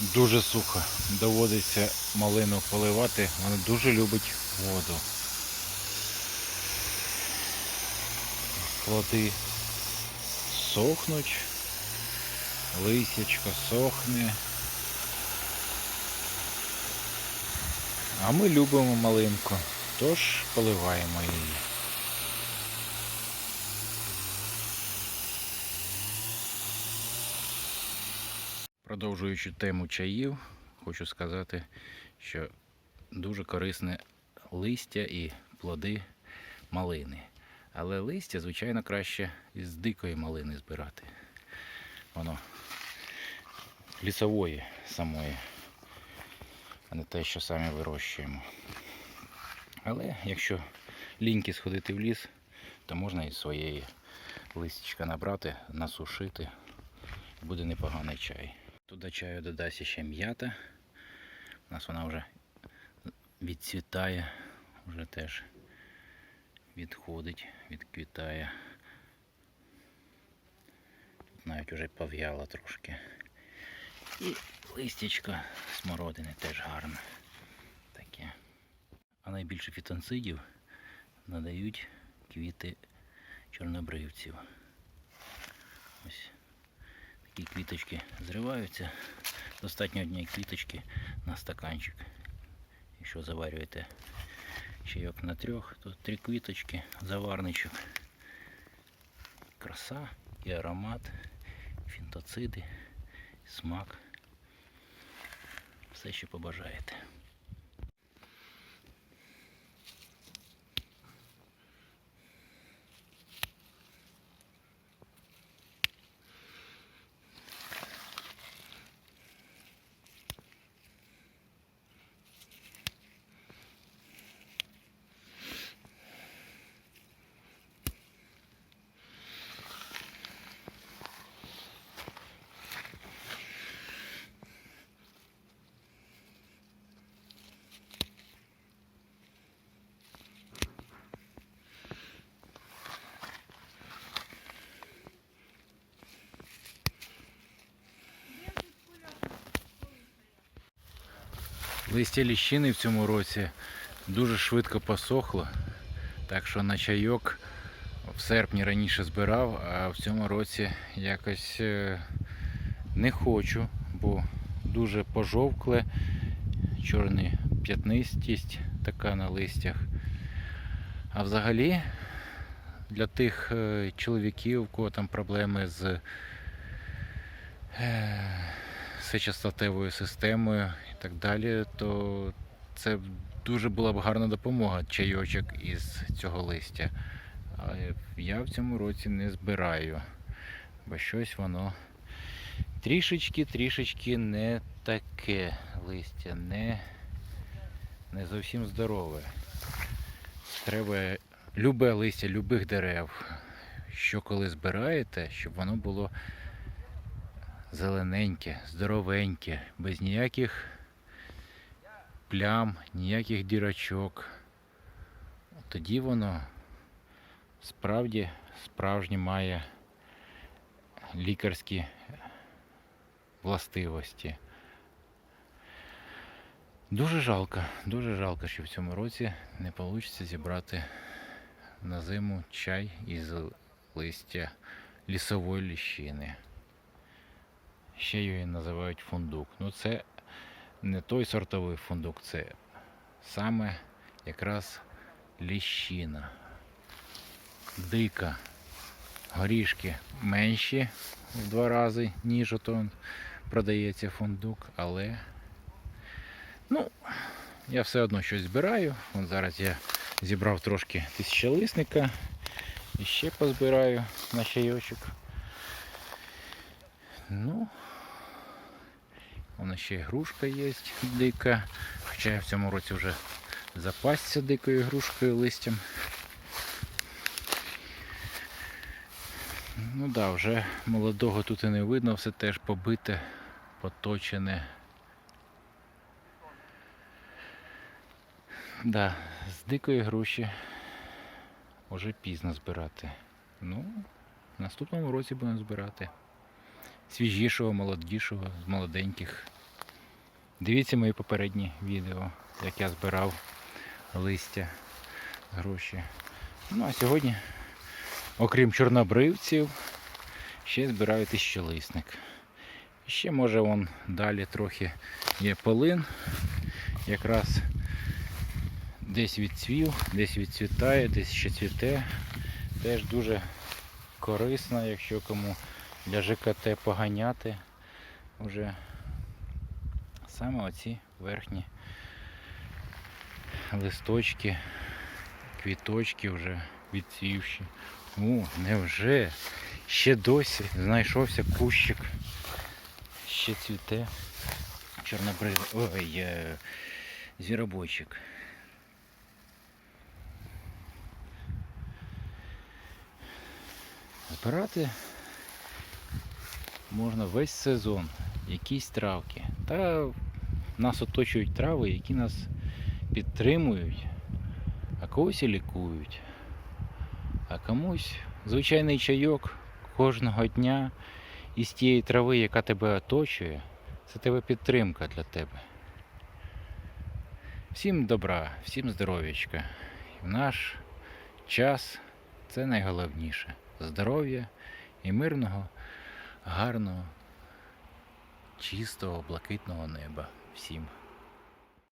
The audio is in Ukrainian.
Дуже сухо. Доводиться малину поливати. Вона дуже любить воду. Плоди сохнуть, лисячко сохне. А ми любимо малинку, тож поливаємо її. Продовжуючи тему чаїв, хочу сказати, що дуже корисне листя і плоди малини. Але листя, звичайно, краще із дикої малини збирати. Воно лісової самої, а не те, що самі вирощуємо. Але якщо ліньки сходити в ліс, то можна і своєї листячка набрати, насушити. Буде непоганий чай. Туди чаю додасть ще м'ята. У нас вона вже відцвітає, вже теж відходить, відквітає. Тут навіть вже пов'яла трошки. І листячко смородини теж гарне. Таке. А найбільше фітонцидів надають квіти чорнобривців. Ось такі квіточки зриваються. Достатньо однієї квіточки на стаканчик. Якщо заварюєте чайок на трьох, то три квіточки, заварничок. Краса і аромат, фінтоциди, смак. Все, що побажаєте. Листя ліщини в цьому році дуже швидко посохло. Так що на чайок в серпні раніше збирав, а в цьому році якось е, не хочу, бо дуже пожовкле, чорний п'ятнистість така на листях. А взагалі для тих е, чоловіків, у кого там проблеми з е, сечостатевою системою і так далі, то це дуже була б гарна допомога чайочок із цього листя. Але я в цьому році не збираю, бо щось воно трішечки, трішечки не таке листя, не, не зовсім здорове. Треба любе листя любих дерев, що коли збираєте, щоб воно було зелененьке, здоровеньке, без ніяких плям, ніяких дірочок. Тоді воно справді справжнє має лікарські властивості. Дуже жалко, дуже жалко, що в цьому році не вийде зібрати на зиму чай із листя лісової ліщини. Ще її називають фундук. Ну це не той сортовий фундук, це саме якраз ліщина. Дика. Горішки менші в два рази, ніж ото продається фундук, але ну, я все одно щось збираю. Вон зараз я зібрав трошки тисячолисника і ще позбираю на чайочок. Ну, Вона ще й грушка є дика. Хоча я в цьому році вже запасся дикою грушкою листям. Ну так, да, вже молодого тут і не видно, все теж побите, поточене. Да, з дикої груші вже пізно збирати. Ну, в наступному році будемо збирати свіжішого, молодішого, з молоденьких Дивіться мої попередні відео, як я збирав листя, гроші. Ну а сьогодні, окрім чорнобривців, ще збираю тисячолисник. Ще може вон далі трохи є полин. Якраз десь відцвів, десь відцвітає, десь ще цвіте. Теж дуже корисно, якщо кому для ЖКТ поганяти вже саме оці верхні листочки, квіточки вже відцвівші. О, невже? Ще досі знайшовся кущик. Ще цвіте. Чорнобрив. Ой, е, зіробойчик. Збирати можна весь сезон, якісь травки. Та нас оточують трави, які нас підтримують, а когось і лікують. А комусь звичайний чайок кожного дня із тієї трави, яка тебе оточує, це тебе підтримка для тебе. Всім добра, всім здоров'ячка. В наш час це найголовніше. Здоров'я і мирного, гарного, чистого, блакитного неба всім.